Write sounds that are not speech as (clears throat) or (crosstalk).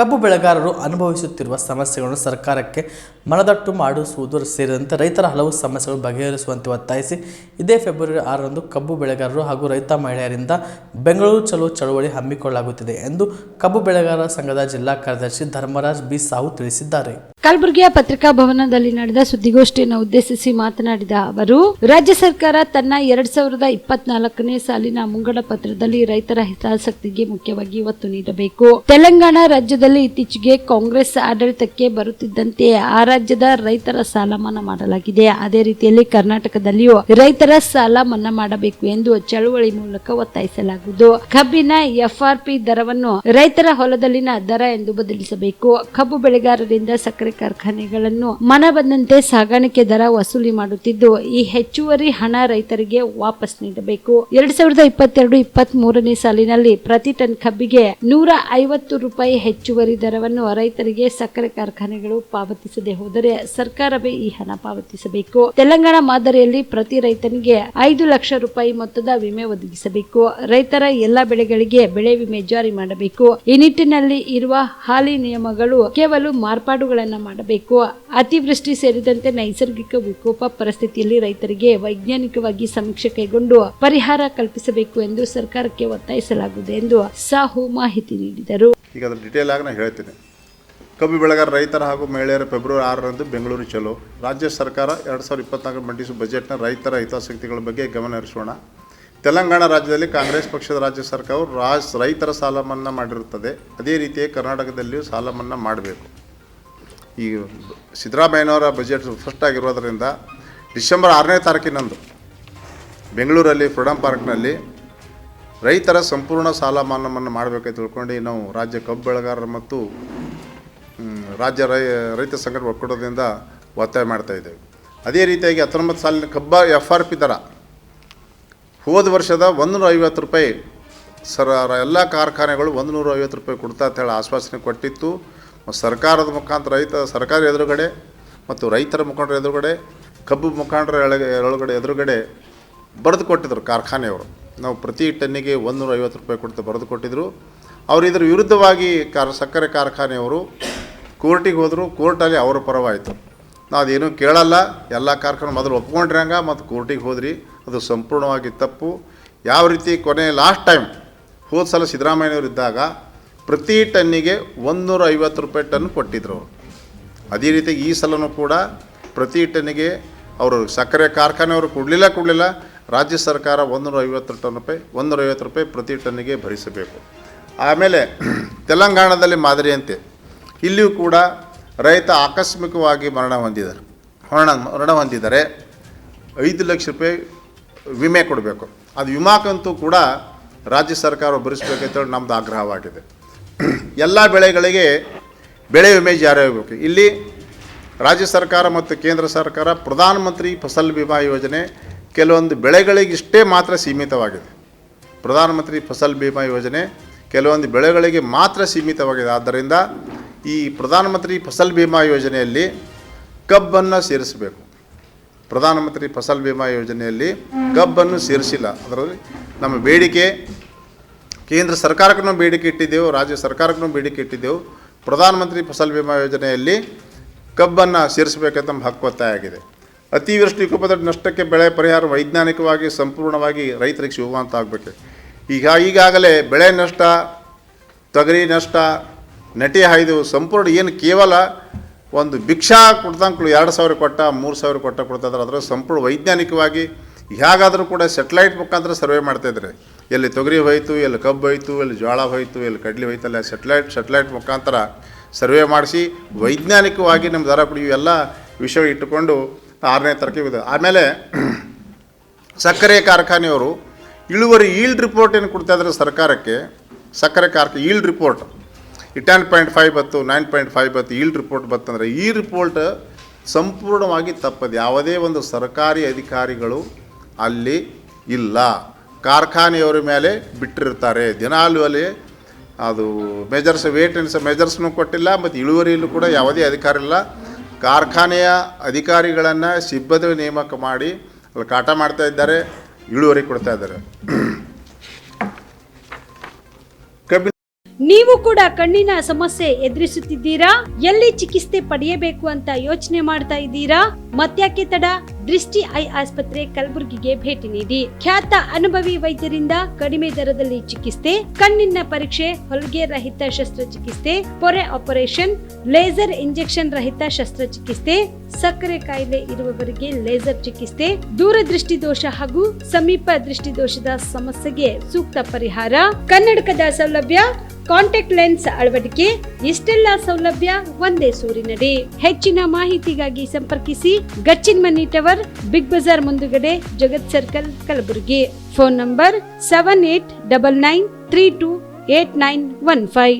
ಕಬ್ಬು ಬೆಳೆಗಾರರು ಅನುಭವಿಸುತ್ತಿರುವ ಸಮಸ್ಯೆಗಳನ್ನು ಸರ್ಕಾರಕ್ಕೆ ಮನದಟ್ಟು ಮಾಡಿಸುವುದು ಸೇರಿದಂತೆ ರೈತರ ಹಲವು ಸಮಸ್ಯೆಗಳು ಬಗೆಹರಿಸುವಂತೆ ಒತ್ತಾಯಿಸಿ, ಇದೇ ಫೆಬ್ರವರಿ ಆರರಂದು ಕಬ್ಬು ಬೆಳೆಗಾರರು ಹಾಗೂ ರೈತ ಮಹಿಳೆಯರಿಂದ ಬೆಂಗಳೂರು ಚಲೋ ಚಳವಳಿ ಹಮ್ಮಿಕೊಳ್ಳಲಾಗುತ್ತಿದೆ ಎಂದು ಕಬ್ಬು ಬೆಳೆಗಾರರ ಸಂಘದ ಜಿಲ್ಲಾ ಕಾರ್ಯದರ್ಶಿ ಧರ್ಮರಾಜ್ ಬಿ ಸಾಹು ತಿಳಿಸಿದ್ದಾರೆ. ಕಲಬುರಗಿಯ ಪತ್ರಿಕಾ ಭವನದಲ್ಲಿ ನಡೆದ ಸುದ್ದಿಗೋಷ್ಠಿಯನ್ನು ಉದ್ದೇಶಿಸಿ ಮಾತನಾಡಿದ ಅವರು, ರಾಜ್ಯ ಸರ್ಕಾರ ತನ್ನ ಎರಡ್ ಸಾವಿರದ ಇಪ್ಪತ್ನಾಲ್ಕನೇ ಸಾಲಿನ ಮುಂಗಡ ಪತ್ರದಲ್ಲಿ ರೈತರ ಹಿತಾಸಕ್ತಿಗೆ ಮುಖ್ಯವಾಗಿ ಒತ್ತು ನೀಡಬೇಕು. ತೆಲಂಗಾಣ ರಾಜ್ಯದಲ್ಲಿ ಇತ್ತೀಚೆಗೆ ಕಾಂಗ್ರೆಸ್ ಆಡಳಿತಕ್ಕೆ ಬರುತ್ತಿದ್ದಂತೆ ಆ ರಾಜ್ಯದ ರೈತರ ಸಾಲ ಮನ್ನಾ ಮಾಡಲಾಗಿದೆ. ಅದೇ ರೀತಿಯಲ್ಲಿ ಕರ್ನಾಟಕದಲ್ಲಿಯೂ ರೈತರ ಸಾಲ ಮನ್ನಾ ಮಾಡಬೇಕು ಎಂದು ಚಳುವಳಿ ಮೂಲಕ ಒತ್ತಾಯಿಸಲಾಗುವುದು. ಕಬ್ಬಿನ ಎಫ್ಆರ್ಪಿ ದರವನ್ನು ರೈತರ ಹೊಲದಲ್ಲಿನ ದರ ಎಂದು ಬದಲಿಸಬೇಕು. ಕಬ್ಬು ಬೆಳೆಗಾರರಿಂದ ಸಕ್ಕರೆ ಕಾರ್ಖಾನೆಗಳನ್ನು ಮನ ಬಂದಂತೆ ಸಾಗಾಣಿಕೆ ದರ ವಸೂಲಿ ಮಾಡುತ್ತಿದ್ದು, ಈ ಹೆಚ್ಚುವರಿ ಹಣ ರೈತರಿಗೆ ವಾಪಸ್ ನೀಡಬೇಕು. ಎರಡ್ ಸಾವಿರದ ಇಪ್ಪತ್ತೆರಡು ಇಪ್ಪತ್ತ್ ಸಾಲಿನಲ್ಲಿ ಪ್ರತಿ ಟನ್ ಕಬ್ಬಿಗೆ ನೂರ ಐವತ್ತು ರೂಪಾಯಿ ಹೆಚ್ಚುವರಿ ದರವನ್ನು ರೈತರಿಗೆ ಸಕ್ಕರೆ ಕಾರ್ಖಾನೆಗಳು ಪಾವತಿಸದೆ ಹೋದರೆ ಸರ್ಕಾರವೇ ಈ ಹಣ ಪಾವತಿಸಬೇಕು. ತೆಲಂಗಾಣ ಮಾದರಿಯಲ್ಲಿ ಪ್ರತಿ ರೈತನಿಗೆ ಐದು ಲಕ್ಷ ರೂಪಾಯಿ ಮೊತ್ತದ ವಿಮೆ ಒದಗಿಸಬೇಕು. ರೈತರ ಎಲ್ಲ ಬೆಳೆಗಳಿಗೆ ಬೆಳೆ ವಿಮೆ ಜಾರಿ ಮಾಡಬೇಕು. ಈ ನಿಟ್ಟಿನಲ್ಲಿ ಇರುವ ಹಾಲಿ ನಿಯಮಗಳು ಕೇವಲ ಮಾರ್ಪಾಡುಗಳನ್ನು ಮಾಡಬೇಕು. ಅತಿವೃಷ್ಟಿ ಸೇರಿದಂತೆ ನೈಸರ್ಗಿಕ ವಿಕೋಪ ಪರಿಸ್ಥಿತಿಯಲ್ಲಿ ರೈತರಿಗೆ ವೈಜ್ಞಾನಿಕವಾಗಿ ಸಮೀಕ್ಷೆ ಕೈಗೊಂಡು ಪರಿಹಾರ ಕಲ್ಪಿಸಬೇಕು ಎಂದು ಸರ್ಕಾರಕ್ಕೆ ಒತ್ತಾಯಿಸಲಾಗುವುದು ಎಂದು ಸಾಹು ಮಾಹಿತಿ ನೀಡಿದರು. ಈಗ ಅದರ ಡಿಟೇಲ್ ಆಗಿ ನಾನು ಕಬ್ಬು ಬೆಳೆಗಾರ ರೈತರ ಹಾಗೂ ಮಹಿಳೆಯರ ಫೆಬ್ರವರಿ ಆರರಂದು ಬೆಂಗಳೂರು ಚಲೋ. ರಾಜ್ಯ ಸರ್ಕಾರ ಎರಡು ಸಾವಿರದ ಇಪ್ಪತ್ನಾಲ್ಕು ಮಂಡಿಸುವ ಬಜೆಟ್ನ ರೈತರ ಹಿತಾಸಕ್ತಿಗಳ ಬಗ್ಗೆ ಗಮನ ಹರಿಸೋಣ. ತೆಲಂಗಾಣ ರಾಜ್ಯದಲ್ಲಿ ಕಾಂಗ್ರೆಸ್ ಪಕ್ಷದ ರಾಜ್ಯ ಸರ್ಕಾರವು ರಾಜ್ ರೈತರ ಸಾಲ ಮನ್ನಾ ಮಾಡಿರುತ್ತದೆ. ಅದೇ ರೀತಿಯೇ ಕರ್ನಾಟಕದಲ್ಲಿಯೂ ಸಾಲ ಮನ್ನಾ ಮಾಡಬೇಕು. ಈ ಸಿದ್ದರಾಮಯ್ಯನವರ ಬಜೆಟ್ ಫಸ್ಟ್ ಆಗಿರೋದರಿಂದ ಡಿಸೆಂಬರ್ ಆರನೇ ತಾರೀಕಿನಂದು ಬೆಂಗಳೂರಲ್ಲಿ ಫ್ರೀಡಮ್ ಪಾರ್ಕ್ನಲ್ಲಿ ರೈತರ ಸಂಪೂರ್ಣ ಸಾಲ ಮನ್ನಾವನ್ನು ಮಾಡಬೇಕಂತ ತಿಳ್ಕೊಂಡು ನಾವು ರಾಜ್ಯ ಕಬ್ಬು ಬೆಳೆಗಾರರು ಮತ್ತು ರಾಜ್ಯ ರೈ, ರೈತ ಸಂಘಟ ಒಕ್ಕೂಟದಿಂದ ಒತ್ತಾಯ ಮಾಡ್ತಾ ಇದ್ದೇವೆ. ಅದೇ ರೀತಿಯಾಗಿ ಹತ್ತೊಂಬತ್ತು ಸಾಲಿನ ಕಬ್ಬ ಎಫ್ ಆರ್ ಪಿ ದರ ಹೋದ ವರ್ಷದ ಒಂದುನೂರ ಐವತ್ತು ರೂಪಾಯಿ ಸರ, ಎಲ್ಲ ಕಾರ್ಖಾನೆಗಳು ಒಂದು ನೂರ ಐವತ್ತು ರೂಪಾಯಿ ಕೊಡ್ತಾ ಅಂತ ಹೇಳಿ ಆಶ್ವಾಸನೆ ಕೊಟ್ಟಿತ್ತು. ಸರ್ಕಾರದ ಮುಖಾಂತರ ರೈತ, ಸರ್ಕಾರ ಎದುರುಗಡೆ ಮತ್ತು ರೈತರ ಮುಖಂಡರ ಎದುರುಗಡೆ, ಕಬ್ಬು ಮುಖಂಡರ ಒಳಗಡೆ ಎದುರುಗಡೆ ಬರೆದು ಕೊಟ್ಟಿದ್ರು ಕಾರ್ಖಾನೆಯವರು. ನಾವು ಪ್ರತಿ ಟನ್ನಿಗೆ ಒಂದೂರ ಐವತ್ತು ರೂಪಾಯಿ ಕೊಡ್ತಾ ಬರೆದು ಕೊಟ್ಟಿದ್ದರು. ಅವರು ಇದ್ರ ವಿರುದ್ಧವಾಗಿ ಕಾರ್ ಸಕ್ಕರೆ ಕಾರ್ಖಾನೆಯವರು ಕೋರ್ಟಿಗೆ ಹೋದರು, ಕೋರ್ಟಲ್ಲಿ ಅವರ ಪರವಾಯಿತು. ನಾವು ಅದೇನು ಕೇಳಲ್ಲ, ಎಲ್ಲ ಕಾರ್ಖಾನೆ ಮೊದಲು ಒಪ್ಕೊಂಡ್ರಂಗ ಮತ್ತು ಕೋರ್ಟಿಗೆ ಹೋದ್ರಿ, ಅದು ಸಂಪೂರ್ಣವಾಗಿ ತಪ್ಪು. ಯಾವ ರೀತಿ ಕೊನೆ ಲಾಸ್ಟ್ ಟೈಮ್ ಹೋದ ಸಲ ಇದ್ದಾಗ ಪ್ರತಿ ಟನ್ನಿಗೆ ಒಂದುನೂರ ಐವತ್ತು ರೂಪಾಯಿ ಟನ್ ಕೊಟ್ಟಿದ್ರು ಅವರು. ಅದೇ ರೀತಿ ಈ ಸಲನೂ ಕೂಡ ಪ್ರತಿ ಟನ್ನಿಗೆ ಅವರು ಸಕ್ಕರೆ ಕಾರ್ಖಾನೆಯವರು ಕೊಡಲಿಲ್ಲ ಕೊಡಲಿಲ್ಲ. ರಾಜ್ಯ ಸರ್ಕಾರ ಒಂದುನೂರ ಐವತ್ತು ಟನ್ ರೂಪಾಯಿ ಒಂದೂರ ಐವತ್ತು ರೂಪಾಯಿ ಪ್ರತಿ ಟನ್ನಿಗೆ ಭರಿಸಬೇಕು. ಆಮೇಲೆ (clears throat) ತೆಲಂಗಾಣದಲ್ಲಿ ಮಾದರಿಯಂತೆ ಇಲ್ಲಿಯೂ ಕೂಡ ರೈತ ಆಕಸ್ಮಿಕವಾಗಿ ಮರಣ ಹೊಂದಿದ್ದಾರೆ. ಮರಣ ಮರಣ ಹೊಂದಿದ್ದಾರೆ. ಐದು ಲಕ್ಷ ರೂಪಾಯಿ ವಿಮೆ ಕೊಡಬೇಕು. ಅದು ವಿಮಾಕಂತೂ ಕೂಡ ರಾಜ್ಯ ಸರ್ಕಾರ ಭರಿಸಬೇಕಂತೇಳಿ ನಮ್ಮದು ಆಗ್ರಹವಾಗಿದೆ. ಎಲ್ಲ ಬೆಳೆಗಳಿಗೆ ಬೆಳೆ ವಿಮೆ ಜಾರಿಯಾಗಬೇಕು ಇಲ್ಲಿ ರಾಜ್ಯ ಸರ್ಕಾರ ಮತ್ತು ಕೇಂದ್ರ ಸರ್ಕಾರ ಪ್ರಧಾನಮಂತ್ರಿ ಫಸಲ್ ಬಿಮಾ ಯೋಜನೆ ಕೆಲವೊಂದು ಬೆಳೆಗಳಿಗಿಷ್ಟೇ ಮಾತ್ರ ಸೀಮಿತವಾಗಿದೆ. ಪ್ರಧಾನಮಂತ್ರಿ ಫಸಲ್ ಬಿಮಾ ಯೋಜನೆ ಕೆಲವೊಂದು ಬೆಳೆಗಳಿಗೆ ಮಾತ್ರ ಸೀಮಿತವಾಗಿದೆ. ಆದ್ದರಿಂದ ಈ ಪ್ರಧಾನಮಂತ್ರಿ ಫಸಲ್ ಬಿಮಾ ಯೋಜನೆಯಲ್ಲಿ ಕಬ್ಬನ್ನು ಸೇರಿಸಬೇಕು. ಪ್ರಧಾನಮಂತ್ರಿ ಫಸಲ್ ಬಿಮಾ ಯೋಜನೆಯಲ್ಲಿ ಕಬ್ಬನ್ನು ಸೇರಿಸಿಲ್ಲ. ಅದರಲ್ಲಿ ನಮ್ಮ ಬೇಡಿಕೆ ಕೇಂದ್ರ ಸರ್ಕಾರಕ್ಕೂ ಬೇಡಿಕೆ ಇಟ್ಟಿದ್ದೆವು, ರಾಜ್ಯ ಸರ್ಕಾರಕ್ಕೂ ಬೇಡಿಕೆ ಇಟ್ಟಿದ್ದೆವು. ಪ್ರಧಾನಮಂತ್ರಿ ಫಸಲ್ ಬಿಮಾ ಯೋಜನೆಯಲ್ಲಿ ಕಬ್ಬನ್ನು ಸೇರಿಸಬೇಕಂತ ನಮ್ಮ ಹಕ್ಕು ಒತ್ತಾಯ ಅತಿವೃಷ್ಟಿ ಕುಪದ ನಷ್ಟಕ್ಕೆ ಬೆಳೆ ಪರಿಹಾರ ವೈಜ್ಞಾನಿಕವಾಗಿ ಸಂಪೂರ್ಣವಾಗಿ ರೈತರಿಗೆ ಸಿಗುವಂತ ಆಗಬೇಕು. ಈಗ ಈಗಾಗಲೇ ಬೆಳೆ ನಷ್ಟ, ತೊಗರಿ ನಷ್ಟ, ನಟಿ ಹಾಯ್ದು ಸಂಪೂರ್ಣ ಏನು ಕೇವಲ ಒಂದು ಭಿಕ್ಷಾ ಕೊಡ್ದಂಕ್ಳು ಎರಡು ಸಾವಿರ ಕೊಟ್ಟ, ಮೂರು ಸಾವಿರ ಕೊಟ್ಟ ಕೊಡ್ತಾಯಿದ್ರೆ ಅದರ ಸಂಪೂರ್ಣ ವೈಜ್ಞಾನಿಕವಾಗಿ ಹೇಗಾದರೂ ಕೂಡ ಸೆಟಲೈಟ್ ಮುಖಾಂತರ ಸರ್ವೆ ಮಾಡ್ತಾಯಿದ್ದಾರೆ ಎಲ್ಲಿ ತೊಗರಿ ಹೋಯ್ತು, ಎಲ್ಲಿ ಕಬ್ಬು ಹೋಯ್ತು, ಎಲ್ಲಿ ಜೋಳ ಹೋಯ್ತು, ಎಲ್ಲಿ ಕಡ್ಲಿ ಹೋಯ್ತಲ್ಲ ಸೆಟ್ಲೈಟ್ ಸೆಟ್ಲೈಟ್ ಮುಖಾಂತರ ಸರ್ವೆ ಮಾಡಿಸಿ ವೈಜ್ಞಾನಿಕವಾಗಿ ನಮ್ಮ ದರ ಇವೆಲ್ಲ ವಿಷಯ ಇಟ್ಟುಕೊಂಡು ಆರನೇ ತಾರೀಕಿಗೆ ಆಮೇಲೆ (clears throat) ಸಕ್ಕರೆ ಕಾರ್ಖಾನೆಯವರು ಇಳುವರಿ ಈಲ್ಡ್ ರಿಪೋರ್ಟ್ ಏನು ಕೊಡ್ತಾ ಇದ್ದಾರೆ ಸರ್ಕಾರಕ್ಕೆ? ಸಕ್ಕರೆ ಕಾರ್ಖ yield report ten point five ಬತ್ತು ನೈನ್ ಪಾಯಿಂಟ್ ಫೈವ್ ಬತ್ತು ಈಲ್ಡ್ ರಿಪೋರ್ಟ್ ಬತ್ತಂದರೆ ಈ ರಿಪೋರ್ಟ್ ಸಂಪೂರ್ಣವಾಗಿ ತಪ್ಪದು. ಯಾವುದೇ ಒಂದು ಸರ್ಕಾರಿ ಅಧಿಕಾರಿಗಳು ಅಲ್ಲಿ ಇಲ್ಲ. ಕಾರ್ಖಾನೆಯವರ ಮೇಲೆ ಬಿಟ್ಟಿರ್ತಾರೆ ದಿನಾಲೂ ಅಲ್ಲಿ ಅದು ಮೆಜರ್ಸ್ ವೇಟ್ ಎನ್ಸ ಮೆಜರ್ಸ್ನೂ ಕೊಟ್ಟಿಲ್ಲ, ಮತ್ತು ಇಳುವರಿಯಲ್ಲೂ ಕೂಡ ಯಾವುದೇ ಅಧಿಕಾರ ಇಲ್ಲ. ಕಾರ್ಖಾನೆಯ ಅಧಿಕಾರಿಗಳನ್ನು ಸಿಬ್ಬಂದಿ ನೇಮಕ ಮಾಡಿ ಅಲ್ಲಿ ಕಾಟ ಮಾಡ್ತಾ ಇದ್ದಾರೆ, ಇಳುವರಿ ಕೊಡ್ತಾ ಇದ್ದಾರೆ. ನೀವು ಕೂಡ ಕಣ್ಣಿನ ಸಮಸ್ಯೆ ಎದುರಿಸುತ್ತಿದ್ದೀರಾ? ಎಲ್ಲಿ ಚಿಕಿತ್ಸೆ ಪಡೆಯಬೇಕು ಅಂತ ಯೋಚನೆ ಮಾಡ್ತಾ ಇದ್ದೀರಾ? ಮತ್ಯಾಕೆ ತಡ? ದೃಷ್ಟಿ ಐ ಆಸ್ಪತ್ರೆ ಕಲಬುರಗಿಗೆ ಭೇಟಿ ನೀಡಿ. ಖ್ಯಾತ ಅನುಭವಿ ವೈದ್ಯರಿಂದ ಕಡಿಮೆ ದರದಲ್ಲಿ ಚಿಕಿತ್ಸೆ, ಕಣ್ಣಿನ ಪರೀಕ್ಷೆ, ಹೊಲಿಗೆ ರಹಿತ ಶಸ್ತ್ರಚಿಕಿತ್ಸೆ, ಪೊರೆ ಆಪರೇಷನ್, ಲೇಸರ್ ಇಂಜೆಕ್ಷನ್ ರಹಿತ ಶಸ್ತ್ರಚಿಕಿತ್ಸೆ, ಸಕ್ಕರೆ ಕಾಯಿಲೆ ಇರುವವರಿಗೆ ಲೇಸರ್ ಚಿಕಿತ್ಸೆ, ದೂರದೃಷ್ಟಿ ದೋಷ ಹಾಗೂ ಸಮೀಪ ದೃಷ್ಟಿ ದೋಷದ ಸಮಸ್ಯೆಗೆ ಸೂಕ್ತ ಪರಿಹಾರ, ಕನ್ನಡಕದ ಸೌಲಭ್ಯ, ಕಾಂಟ್ಯಾಕ್ಟ್ ಲೆನ್ಸ್ ಅಳವಡಿಕೆ, ಇಷ್ಟೆಲ್ಲ ಸೌಲಭ್ಯ ಒಂದೇ ಸೂರಿನಡಿ. ಹೆಚ್ಚಿನ ಮಾಹಿತಿಗಾಗಿ ಸಂಪರ್ಕಿಸಿ Gachchin Mani tower Big Bazaar ಮುಂದುಗಡೆ Jagat circle Kalaburagi phone number seven eight double nine three two eight nine one five